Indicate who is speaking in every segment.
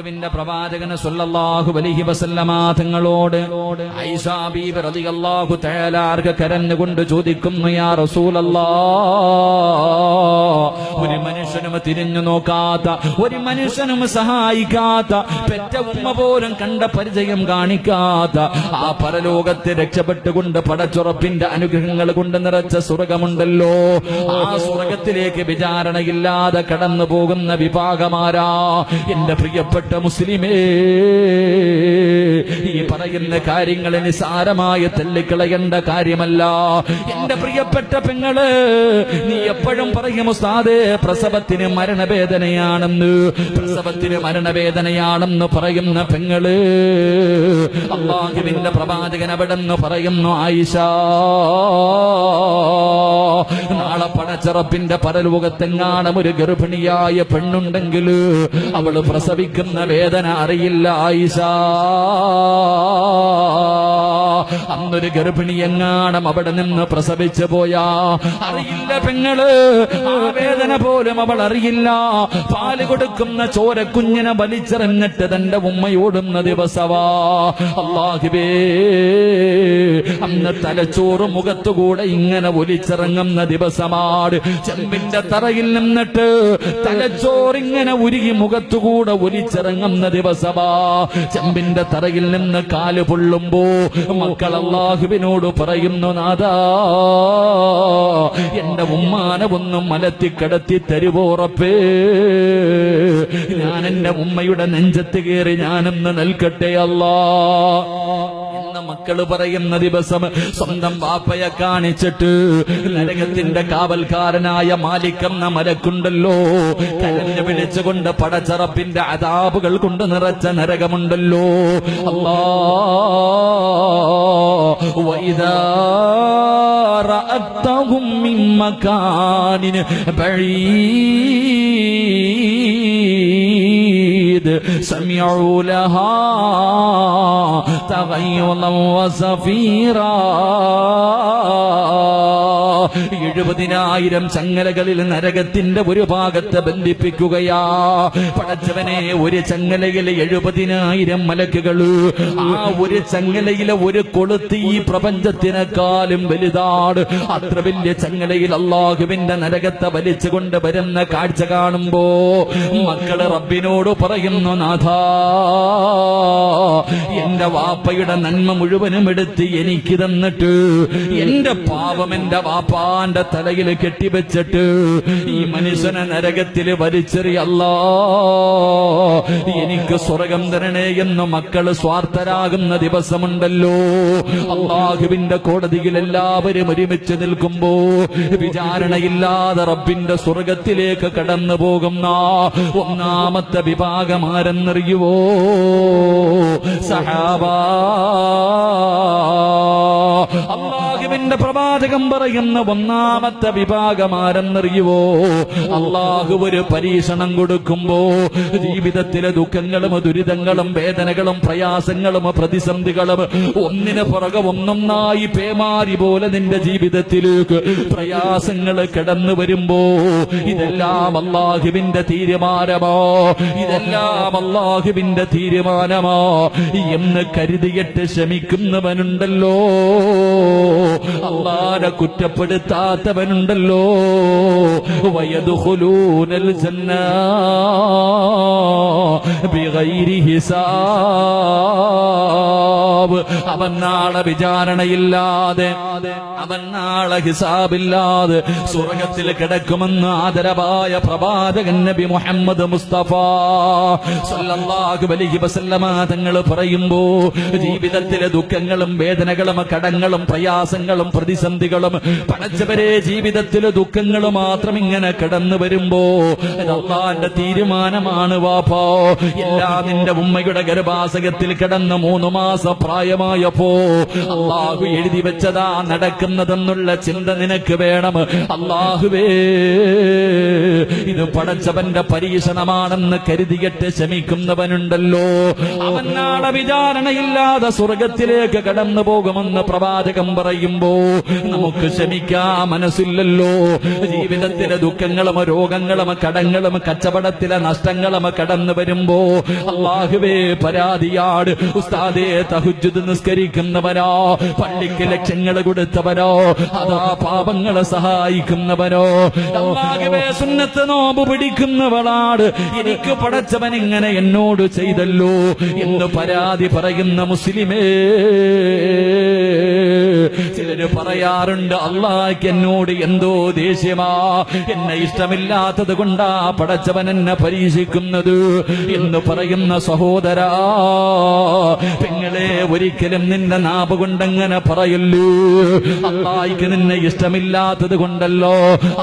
Speaker 1: അള്ളാഹുവിന്റെ പ്രവാചകന് സല്ലല്ലാഹു വലിഹി വസല്ലമ തങ്ങളോട് ഐഷാ തേലാർക്ക് കരഞ്ഞുകൊണ്ട് ചോദിക്കുന്നു യാ റസൂലല്ലാ ഒരു മനുഷ്യനും തിരിഞ്ഞു നോക്കാത്ത ഒരു മനുഷ്യനും സഹായിക്കാത്ത പെറ്റ ഉമ്മ പോലും കണ്ട പരിചയം കാണിക്കാത്ത ആ പരലോകത്തെ രക്ഷപ്പെട്ടുകൊണ്ട് പടച്ചുറപ്പിന്റെ അനുഗ്രഹങ്ങൾ കൊണ്ട് നിറച്ച സ്വർഗമുണ്ടല്ലോ. ആ സ്വർഗത്തിലേക്ക് വിചാരണയില്ലാതെ കടന്നു പോകുന്ന വിഭാഗമാരാ എന്റെ പ്രിയപ്പെട്ട മുസ്ലിമേ ഈ പറയുന്ന കാര്യങ്ങൾ നിസാരമായി തള്ളിക്കളയേണ്ട കാര്യമല്ല. എന്റെ പ്രിയപ്പെട്ട പെങ്ങൾ നീ എപ്പോഴും പറയും ഉസ്താദേ പ്രസവത്തിന് മരണവേദനയാണെന്ന്. പ്രസവത്തിന് മരണവേദനയാണെന്ന് പറയുന്ന പെങ്ങൾ അള്ളാഹുവിന്റെ പ്രവാചകൻ അവിടെ പറയുന്നു ആയിഷ നാളെ പടച്ചിറപ്പിന്റെ പരലോകത്തെങ്ങാണം ഒരു ഗർഭിണിയായ പെണ്ണുണ്ടെങ്കിൽ അവൾ പ്രസവിക്കുന്ന വേദന അറിയില്ല ആയിഷ. അന്നൊരു ഗർഭിണി എങ്ങാണം അവിടെ നിന്ന് പ്രസവിച്ചു പോയാ. അറിയില്ല പെങ്ങൾ ആ വേദന പോലും അവൾ അറിയില്ല. പാൽ കൊടുക്കുന്ന ചോര കുഞ്ഞിനെ വലിച്ചെറിഞ്ഞിട്ട് തന്റെ ഉമ്മയോടുന്ന ദിവസവാ. അള്ളാഹിബേ അന്ന് തലച്ചോറ് മുഖത്തുകൂടെ ഇങ്ങനെ ഒലിച്ചിറങ്ങുന്ന ദിവസമാണ്. ചെമ്പിന്റെ തറയിൽ നിന്നിട്ട് തലച്ചോറിങ്ങനെ ഉരുകി മുഖത്തുകൂടെ ഒലിച്ചിറങ്ങുന്ന ദിവസമാ ചെമ്പിന്റെ തറയിൽ നിന്ന് കാൽ പൊള്ളുമ്പോ മക്കൾ അള്ളാഹുവിനോട് പറയുന്നു നാദാ എന്റെ ഉമ്മാനെ മലത്തി കടത്തി തരുവോറപ്പേ ഞാൻ എന്റെ ഉമ്മയുടെ നെഞ്ചത്ത് കയറി ഞാനെന്ന് നൽകട്ടെ അല്ലാ. മക്കൾ പറയുന്ന ദിവസം സ്വന്തം വാപ്പയെ കാണിച്ചിട്ട് നരകത്തിന്റെ കാവൽക്കാരനായ മാലിക്കെന്ന മലക്കുണ്ടല്ലോ. കരഞ്ഞു വിളിച്ചുകൊണ്ട് പടച്ചറപ്പിന്റെ അതാപുകൾ കൊണ്ട് നിറച്ച നരകമുണ്ടല്ലോ. അല്ലാ വൈദാ റഅത്തഹും മിൻ മകാനിൻ بعيد سمعوا لها تغيظا وزفيرا എഴുപതിനായിരം ചങ്ങലകളിൽ നരകത്തിന്റെ ഒരു ഭാഗത്ത് ബന്ധിപ്പിക്കുകയാ പടച്ചവനെ ഒരു ചങ്ങലയിൽ എഴുപതിനായിരം മലക്കുകള് ആ ഒരു ചങ്ങലയിലെ ഒരു കൊളുത്ത് ഈ പ്രപഞ്ചത്തിനെക്കാളും വലുതാണ് അത്ര വലിയ ചങ്ങലയിൽ അള്ളാഹുവിന്റെ നരകത്തെ വലിച്ചുകൊണ്ട് വരുന്ന കാഴ്ച കാണുമ്പോ മക്കൾ റബ്ബിനോട് പറയുന്നു നാഥാ എന്റെ വാപ്പയുടെ നന്മ മുഴുവനും എടുത്ത് എനിക്ക് തന്നിട്ട് എന്റെ പാപം എന്റെ വാപ്പാന്റെ തലയിൽ കെട്ടിവെച്ചിട്ട് ഈ മനുഷ്യനെ നരകത്തിൽ വലിച്ചെറിയല്ലാ എനിക്ക് സ്വർഗം തരണേ എന്ന് മക്കൾ സ്വാർത്ഥരാകുന്ന ദിവസമുണ്ടല്ലോ. അള്ളാഹുവിന്റെ കോടതിയിൽ എല്ലാവരും ഒരുമിച്ച് നിൽക്കുമ്പോ വിചാരണയില്ലാതെ റബ്ബിന്റെ സ്വർഗത്തിലേക്ക് കടന്നു പോകുന്ന ഒന്നാമത്തെ വിഭാഗം ആരെന്നറിയുവോ സഹാബാ അള്ളാഹുവിന്റെ പ്രവാചകം പറയുന്ന ഒന്നാമത്തെ വിഭാഗം ആരെന്നറിയുവോ അള്ളാഹു ഒരു പരീക്ഷണം കൊടുക്കുമ്പോ ജീവിതത്തിലെ ദുഃഖങ്ങളും ദുരിതങ്ങളും വേദനകളും പ്രയാസങ്ങളും പ്രതിസന്ധികളും ഒന്നിന് പുറകെ ഒന്നൊന്നായി പേമാരി പോലെ നിന്റെ ജീവിതത്തിലേക്ക് പ്രയാസങ്ങൾ കിടന്നു വരുമ്പോ ഇതെല്ലാം അള്ളാഹുവിന്റെ തീരുമാനമോ. ഇതെല്ലാം അള്ളാഹുവിന്റെ തീരുമാനമോ. എന്ന് കരുതിയിട്ട് ശമിക്കുന്നവനുണ്ടല്ലോ. അള്ളാനെ കുറ്റപ്പെടുത്താത്തവനുണ്ടല്ലോ. വയതുഹുലൂനൽ ജന്ന ഹിസാബ്. അവൻ നാളെ വിചാരണയില്ലാതെ അവൻ നാളെ ഹിസാബില്ലാതെ സ്വർഗത്തിൽ കിടക്കുമെന്ന് ആദരവായ പ്രവാചകൻ നബി മുഹമ്മദ് മുസ്തഫ സല്ലല്ലാഹു അലൈഹി വസല്ലമ തങ്ങൾ പറയുമ്പോ ജീവിതത്തിലെ ദുഃഖങ്ങളും വേദനകളും കടങ്ങളും പ്രയാസങ്ങളും പ്രതിസന്ധികളും പടച്ചവരെ ജീവിതത്തിലെ ദുഃഖങ്ങൾ മാത്രം ഇങ്ങനെ കടന്നു വരുമ്പോ അള്ളാന്റെ തീരുമാനമാണ് വാപ്പോ. എല്ലാ നിന്റെ ഉമ്മയുടെ ഗർഭാസകത്തിൽ കിടന്ന് മൂന്ന് മാസ പ്രായമായപ്പോ അള്ളാഹു എഴുതി വെച്ചതാ നടക്കുന്നതെന്നുള്ള ചിന്ത നിനക്ക് വേണം. അള്ളാഹുവേ ഇത് പടച്ചവന്റെ പരീക്ഷണമാണെന്ന് കരുതിയിട്ട് ശമിക്കുന്നവനുണ്ടല്ലോ. അവൻ നാളെ വിചാരണയില്ലാതെ സ്വർഗത്തിലേക്ക് കടന്നു പോകുമെന്ന് പ്രവാചകം പറയുമ്പോ നമുക്ക് ക്ഷമിക്കാ. മനസ്സില്ലല്ലോ. ജീവിതത്തിലെ ദുഃഖങ്ങളും രോഗങ്ങളും കടങ്ങളും കച്ചവടത്തിലെ നഷ്ടങ്ങളും കടന്നു വരുമ്പോ അള്ളാഹുവേ പരാതിയാട് ഉസ്താദേ തഹുജുദ് നിസ്കരിക്കുന്നവരോ പള്ളിക്ക് ലക്ഷ്യങ്ങൾ കൊടുത്തവരോ അതാ പാപങ്ങളെ സഹായിക്കുന്നവരോ. സുന്നത്ത് നോമ്പ് പിടിക്കുന്നവളാട് എനിക്ക് പടച്ചവൻ ഇങ്ങനെ എന്നോട് ചെയ്തല്ലോ എന്ന് പരാതി പറയുന്ന മുസ്ലിമേ. ചിലര് പറയാറുണ്ട് അള്ളാഹ് എന്നോട് എന്തോ ദേഷ്യമാ. എന്നെ ഇഷ്ടമില്ലാത്തത് കൊണ്ടാ പടച്ചവൻ എന്നെ പരീക്ഷിക്കുന്നത് എന്ന് പറയുന്ന സഹോദരാ. പെങ്ങളെ ഒരിക്കലും നിന്റെ നാപ് കൊണ്ടങ്ങനെ പറയല്ലൂ. അള്ളായിക്ക് നിന്നെ ഇഷ്ടമില്ലാത്തത് കൊണ്ടല്ലോ.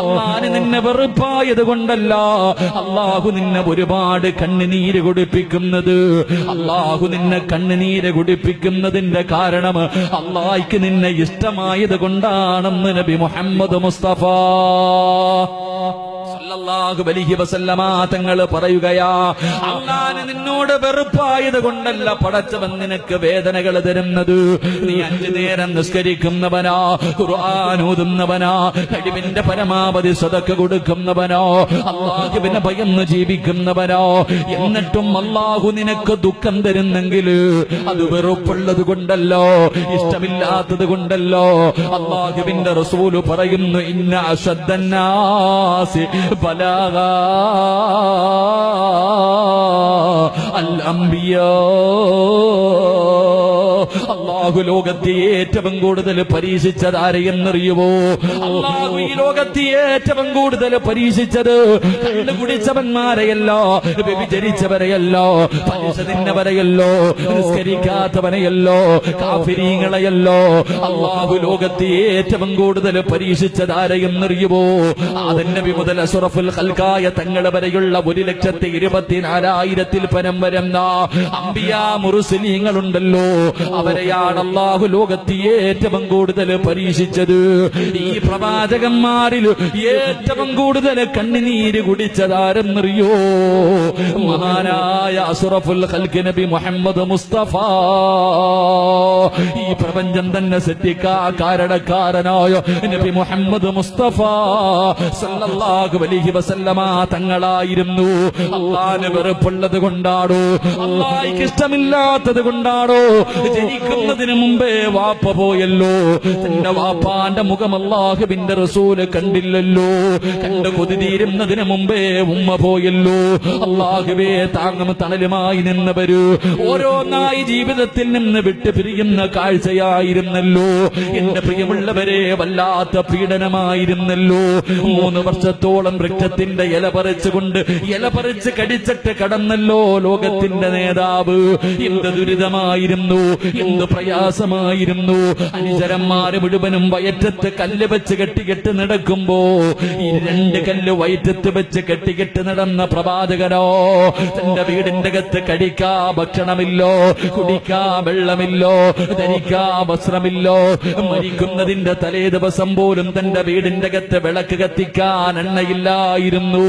Speaker 1: അള്ളാന് നിന്നെ വെറുപ്പായത് കൊണ്ടല്ല. അള്ളാഹു നിന്നെ ഒരുപാട് കണ്ണുനീര് കുടിപ്പിക്കുന്നത്. അള്ളാഹു നിന്നെ കണ്ണുനീര് കുടിപ്പിക്കുന്നതിന്റെ കാരണം അള്ളായിക്ക് നിന്നെ ഇഷ്ടമായത് കൊണ്ടാണെന്ന് നബി മുഹമ്മദ് മുസ്തഫ. തങ്ങൾ പറയുകയാ നിന്നോട് വെറുപ്പായത് കൊണ്ടല്ല പടച്ചവൻ നിനക്ക് വേദനകൾ തരുന്നത്. നീ അഞ്ചു നേരം നിസ്കരിക്കുന്നവനാ ഖുർആൻ ഓതുന്നവനാ കഴിവിന്റെ പരമാവധി സ്വതക്ക് കൊടുക്കുന്നവനോ അള്ളാഹുവിനെ ഭയന്ന് ജീവിക്കുന്നവനോ. എന്നിട്ടും അള്ളാഹു നിനക്ക് ദുഃഖം തരുന്നെങ്കിൽ അത് വെറുപ്പുള്ളത് കൊണ്ടല്ലോ ഇഷ്ടമില്ലാത്തത് കൊണ്ടല്ലോ. അള്ളാഹുവിന്റെ റസൂൽ പറയുന്നു ഇന്ന അശ്വദ്ദന്നാസി അൽ അംബിയാ. അള്ളാഹു ലോകത്തെ ഏറ്റവും കൂടുതൽ പരീക്ഷിച്ചത് ആരെയെന്നറിയുവോ അള്ളാഹു ഈ ലോകത്തെ ഏറ്റവും കൂടുതൽ പരീക്ഷിച്ചത് കുടിച്ചവന്മാരെയല്ലോ വ്യഭിചരിച്ചവരെയല്ലോ പലിശ തിന്നവരെയല്ലോ നിസ്കരിക്കാത്തവനെയല്ലോ കാഫിരീങ്ങളെയല്ലോ. അള്ളാഹു ലോകത്തെ ഏറ്റവും കൂടുതൽ പരീക്ഷിച്ചത് ആരെയെന്നറിയുവോ ആദൻ നബി മുതൽ അസുറഫുൽ ഖൽക്കായ തങ്ങളെ വരെയുള്ള ഒരു ലക്ഷത്തി ഇരുപത്തിനാലായിരത്തിൽ പരം വരുന്ന അമ്പിയ മുറുസിനീങ്ങളുണ്ടല്ലോ അവരെയാണ് അള്ളാഹു ലോകത്ത് ഏറ്റവും കൂടുതൽ പരീക്ഷിച്ചത്. ഈ പ്രവാചകന്മാരിൽ ഏറ്റവും കൂടുതൽ കണ്ണുനീര് കുടിച്ചതാരെന്നറിയോ? മഹാനായ അസുറഫുൽ നബി മുഹമ്മദ് മുസ്തഫ. ഈ പ്രപഞ്ചം തന്നെ സെറ്റിക്കാ കാരണക്കാരനായ നബി മുഹമ്മദ് മുസ്തഫ. സല്ലല്ലാഹു അലൈഹി വസല്ലമ തങ്ങളായിരുന്നു. അള്ളാന് വെറുപ്പുള്ളത് കൊണ്ടാണോ? അള്ളാഹിക്ക് ഇഷ്ടമില്ലാത്തത് കൊണ്ടാണോ? ജനിക്കുന്നതിന് മുമ്പേ വാപ്പ പോയല്ലോ. തന്റെ വാപ്പാന്റെ മുഖം അള്ളാഹുബിന്റെ റസൂൽ കണ്ടില്ലല്ലോ. കണ്ട് കൊതി തീരുന്നതിന് മുമ്പേ ഉമ്മ പോയല്ലോ. അള്ളാഹുബേ താങ്ങും തണലുമായി നിന്നവരു ഓരോന്നായി ജീവിതത്തിൽ നിന്ന് വിട്ടു പിരിയുന്ന കാഴ്ചയായിരുന്നല്ലോ. എന്റെ പ്രിയമുള്ളവരെ വല്ലാത്ത പീഡനമായിരുന്നല്ലോ. മൂന്ന് വർഷത്തോളം വൃക്ഷത്തിന്റെ ഇല പറിച്ചുകൊണ്ട് ഇല പറിച്ച് കടിച്ചിട്ട് കടന്നല്ലോ ലോകത്തിന്റെ നേതാവ്. എന്ത് ദുരിതമായിരുന്നു എന്ത് പ്രയാസമായിരുന്നു. അനുചരന്മാര് മുഴുവനും വയറ്റത്ത് കല്ല് വെച്ച് കെട്ടിക്കെട്ട് നടക്കുമ്പോ ഈ രണ്ട് കല്ല് വയറ്റത്ത് വെച്ച് കെട്ടിക്കെട്ട് നടന്ന പ്രവാചകനോ തന്റെ വീടിന്റെ അകത്ത് കടിക്കാ ഭക്ഷണമില്ലോ കുടിക്കാ വെള്ളമില്ലോ ധരിക്കാ വസ്ത്രമില്ലോ മരിക്കുന്നതിന്റെ തലേ ദിവസം പോലും തന്റെ വീടിന്റെ അകത്ത് വിളക്ക് കത്തിക്കാൻ എണ്ണയില്ലായിരുന്നു.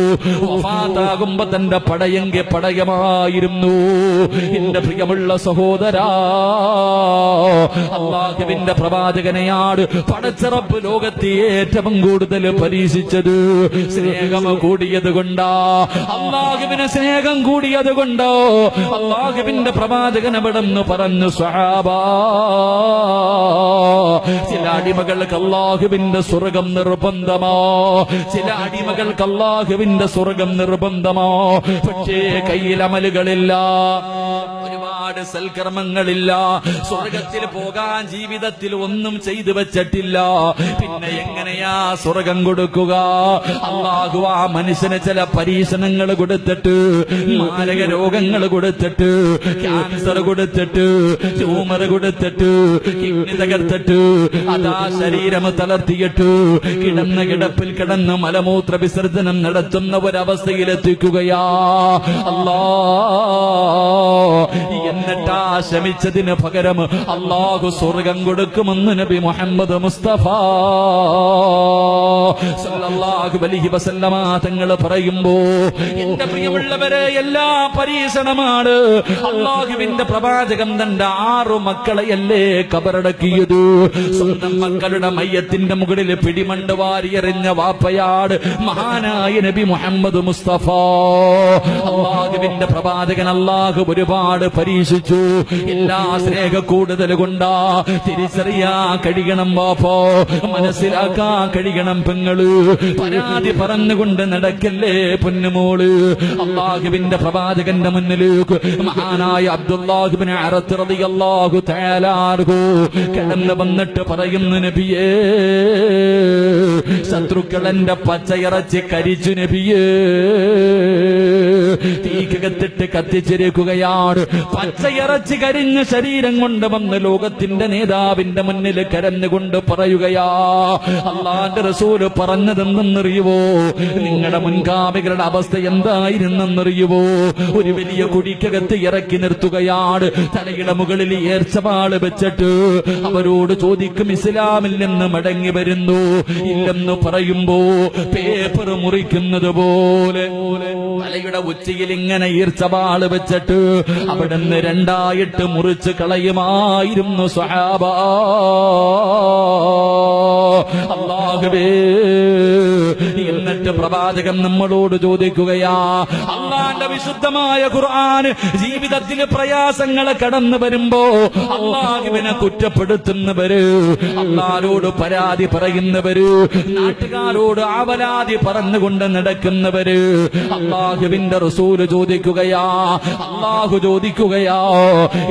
Speaker 1: വഫാത്താകുമ്പോ തന്റെ പടയെങ്കിൽ പടയമായിരുന്നു. എന്റെ പ്രിയമുള്ള സഹോദരാ അള്ളാഹുവിന്റെ പ്രവാചകനെയാണ് പടച്ചിറപ്പ് ലോകത്തെ ഏറ്റവും കൂടുതൽ പരീക്ഷിച്ചത്. സ്നേഹം കൂടിയത് കൊണ്ടാ. അള്ളാഹുവിന് സ്നേഹം കൂടിയത് കൊണ്ടോ? അള്ളാഹുവിന്റെ പ്രവാചകൻ എവിടെന്ന് പറഞ്ഞു സ്വഹാബാ ചില അടിമകൾക്ക് അള്ളാഹുവിന്റെ സ്വർഗം നിർബന്ധമോ. ചില അടിമകൾക്ക് അള്ളാഹുവിന്റെ സ്വർഗം നിർബന്ധമോ. പക്ഷേ കയ്യിൽ അമലുകളില്ല. ഒരുപാട് സൽക്കർമ്മങ്ങളില്ല. സ്വർഗത്തിൽ പോകാൻ ജീവിതത്തിൽ ഒന്നും ചെയ്തു വെച്ചിട്ടില്ല. പിന്നെ എങ്ങനെയാ സ്വർഗം കൊടുക്കുക? അള്ളാഹു ആ മനുഷ്യന് ചില പരീക്ഷണങ്ങൾ കൊടുത്തിട്ട് മാരക രോഗങ്ങൾ കൊടുത്തിട്ട് ക്യാൻസർ കൊടുത്തിട്ട് ട്യൂമർ കൊടുത്തിട്ട് കിഡ്നി തകർത്തിട്ട് അതാ ശരീരം തളർത്തിയിട്ട് കിടന്ന കിടപ്പിൽ കിടന്ന് മലമൂത്ര വിസർജനം നടത്തുന്ന ഒരവസ്ഥയിലെത്തിക്കുകയാ. അല്ലാ എന്നിട്ടാ ശമിച്ചതിന് പകരം അള്ളാഹു സ്വർഗം കൊടുക്കുമെന്ന് നബി മുഹമ്മദ് മുസ്തഫ തങ്ങൾ പറയുമ്പോ എന്റെ പ്രിയമുള്ളവരെ എല്ലാ പരീക്ഷണമാണ് അള്ളാഹുവിന്റെ പ്രവാചകൻ തന്റെ ആറു മക്കളെയല്ലേ കബറടക്കിയത്? സ്വന്തം മക്കളുടെ മയ്യത്തിന്റെ മുകളിൽ പിടിമണ്ട് വാരിയെറിഞ്ഞ വാപ്പയാട് മഹാനായ നബി മുഹമ്മദ് മുസ്തഫ. അള്ളാഹുവിന്റെ പ്രവാചകൻ അള്ളാഹു ഒരുപാട് പരീക്ഷിച്ചു എല്ലാ സ്നേഹ കൂടുതൽ കൊണ്ടാ തിരിച്ചറിയാ കഴിയണം വാപ്പോ മനസ്സിലാക്കാ കഴിയണം പെങ്ങൾ. പരാതി പറഞ്ഞുകൊണ്ട് നടക്കല്ലേ പൊന്നുമോൾ. അള്ളാഹുവിന്റെ പ്രവാചകന്റെ മുന്നിലേക്ക് മഹാനായ അബ്ദുല്ലാഹുബിനെ അറത്തിറതി അള്ളാഹു തയ്യാലാർഹു കിടന്ന് വന്നിട്ട് പറയുന്നു നബിയേ ശത്രുക്കൾ എന്റെ പച്ചയിറച്ചി കരിച്ചു നബിയേ. തീക്കകത്തിട്ട് കത്തിച്ചിരിക്കുകയാണ്. പച്ചയിറച്ചി കരിഞ്ഞ ശരീരം കൊണ്ട് വന്ന് ലോകത്തിന്റെ നേതാവിന്റെ മുന്നിൽ കരഞ്ഞുകൊണ്ട് പറയുകയാ അള്ളാന്റെ റസൂൽ പറഞ്ഞതെന്തെന്നറിയുവോ നിങ്ങളുടെ മുൻഗാമികളുടെ അവസ്ഥ എന്തായിരുന്നെന്നറിയുവോ? ഒരു വലിയ കുടിക്കകത്ത് ഇറക്കി നിർത്തുകയാണ്. തലയുടെ മുകളിൽ ഏർച്ചവാൾ വെച്ചിട്ട് അവരോട് ചോദിക്കും ഇസ്ലാമിൽ നിന്ന് മടങ്ങി വരുന്നു ഇല്ലെന്ന് പറയുമ്പോ പേപ്പർ മുറിക്കുന്നത് പോലെ. തലയുടെ ഉച്ചയിൽ ഇങ്ങനെ ഈർച്ചവാൾ വെച്ചിട്ട് അവിടുന്ന് രണ്ടായിട്ട് മുറിച്ച് കളയുമായിരുന്നു സ്വഹാബ. അള്ളാഹുവേ എന്നിട്ട് പ്രവാചകൻ നമ്മളോട് ചോദിക്കുകയാ അള്ളാന്റെ വിശുദ്ധമായ ഖുർആൻ ജീവിതത്തിൽ പ്രയാസങ്ങളെ കടന്നു വരുമ്പോ അള്ളാഹുവിനെ കുറ്റപ്പെടുത്തുന്നവര് അള്ളാരോട് പരാതി പറയുന്നവര് നാട്ടുകാരോട് ആവലാതി പറഞ്ഞുകൊണ്ട് നടക്കുന്നവര്. അള്ളാഹുവിന്റെ റസൂൽ ചോദിക്കുകയാ അള്ളാഹു ചോദിക്കുകയാ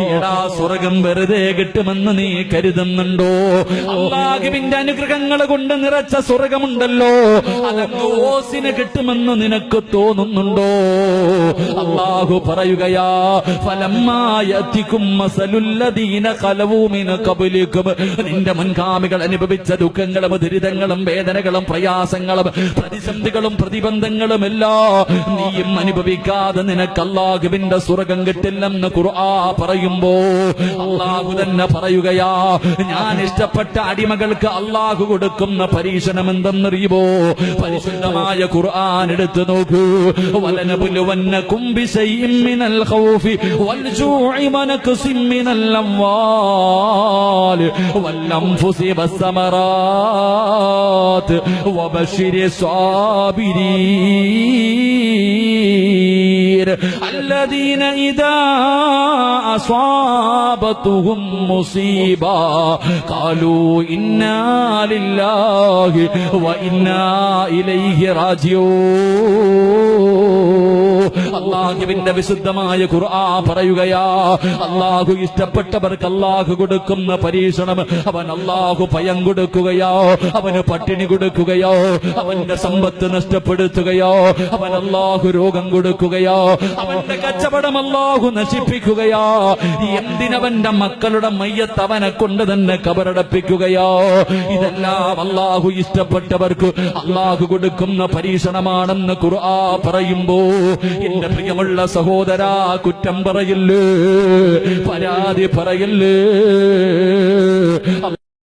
Speaker 1: എടാ സ്വർഗം വെറുതെ കിട്ടുമെന്ന് നീ കരുതുന്നുണ്ടോ? അള്ളാഹുവിന്റെ അനുഗ്രഹങ്ങൾ കൊണ്ട് നിറച്ച സ്വർഗമുണ്ടല്ലോ അതൊക്കെ ഓസിന് കിട്ടുമെന്ന് നിനക്ക് തോന്നുന്നുണ്ടോ? അള്ളാഹു പറയുകയാ ഫലം നിന്റെ മുൻഗാമികൾ അനുഭവിച്ച ദുഃഖങ്ങളും ദുരിതങ്ങളും വേദനകളും പ്രയാസങ്ങളും പ്രതിസന്ധികളും പ്രതിബന്ധങ്ങളും എല്ലാം നീയും അനുഭവിക്കാതെ നിനക്ക് അള്ളാഹുവിന്റെ സ്വർഗം കിട്ടില്ലെന്ന് ഖുർആ പറയുമ്പോ അള്ളാഹു തന്നെ പറയുകയാ ഞാൻ ഇഷ്ടപ്പെട്ട അടിമകൾക്ക് അള്ളാഹു കൊടുക്കുന്ന പരീക്ഷണം എന്തെന്നറിയുമോ? പരിശുദ്ധമായ ഖുർആൻ എടുത്തു നോക്കൂ. വലനബുലുവന്നകും ബിശൈഇൻ മിനൽ ഖൗഫി വൽജൂഇ വനക്സിം മിനൽ അംവാൽ വല്ലൻഫുസി വസ്സമറാത്ത് വബശിരി الصابرين الذين إذا أصابتهم مصيبة قالوا إنا لله وإنا إليه راجعون അള്ളാഹുവിന്റെ വിശുദ്ധമായ ഖുർആ പറയുകയാ അള്ളാഹു ഇഷ്ടപ്പെട്ടവർക്ക് അള്ളാഹു കൊടുക്കുന്ന പരീക്ഷണം അവൻ അള്ളാഹു ഭയം കൊടുക്കുകയോ അവന് പട്ടിണി കൊടുക്കുകയോ അവന്റെ സമ്പത്ത് നഷ്ടപ്പെടുത്തുകയോ അവൻ അള്ളാഹു രോഗം കൊടുക്കുകയോ അവന്റെ കച്ചവടം അല്ലാഹു നശിപ്പിക്കുകയോ. എന്തിനവന്റെ മക്കളുടെ മയ്യത്ത് അവനെ കൊണ്ട് തന്നെ കബറടപ്പിക്കുകയോ. ഇതെല്ലാം അല്ലാഹു ഇഷ്ടപ്പെട്ടവർക്ക് അല്ലാഹു കൊടുക്കുന്ന പരീക്ഷണമാണെന്ന് ഖുർആ പറയുമ്പോ എന്റെ പ്രിയമുള്ള സഹോദരാ കുറ്റം പറയില്ലേ? പരാതി പറയില്ലേ?